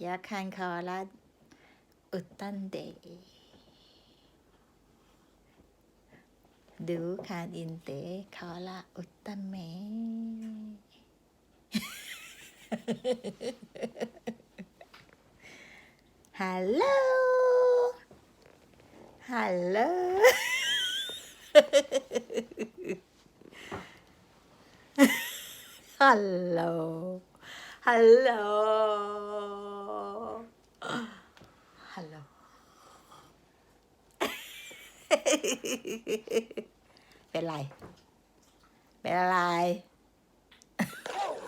약한 거라 어떤데 누간인데 거라 어떤매 할로 할로 할로 할로 할로 เป็นไร เป็นอะไร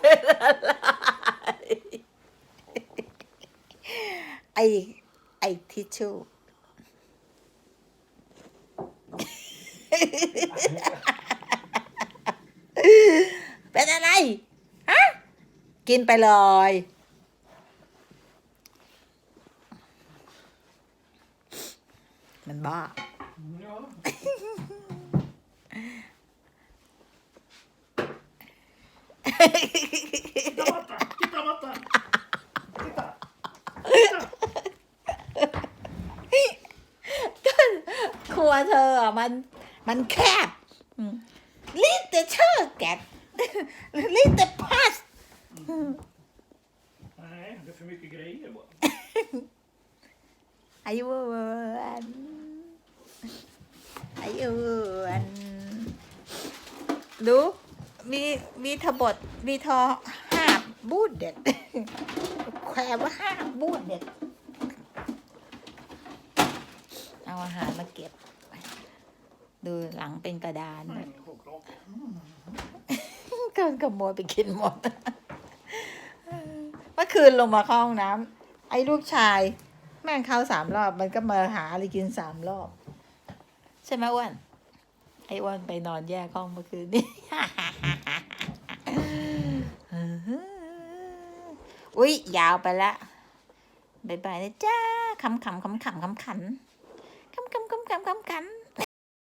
เป็นอะไร ไอไอทิชชู่เป็นอะไรฮะกินไปเลยมันบ้า ครัวเธออะมันมันแคบลิตเตเชอร์แกลิตเตพาส Nej, det är อายุวันอายุวันดู มีมีทบทมีทอห้าบูดเด็ดแควว่าห้าบูดเด็ด เอาอาหารมาเก็บ ดูหลังเป็นกระดาน Nej, ingen choklad. ก็ขโมยไปกินหมดเมื่อคืนลงมาเข้าห้องน้ำไอ้ลูกชาย แม่งเข้าสามรอบมันก็มาหาอะไรกินสามรอบ ใช่ไหมอ้วนไอ้อ้วนไปนอนแยกห้องเมื่อคืนนี้ อุ้ยยาวไปละบายบายนะจ้าคำคำคำคำคำขันคำคำคำคำคำขัน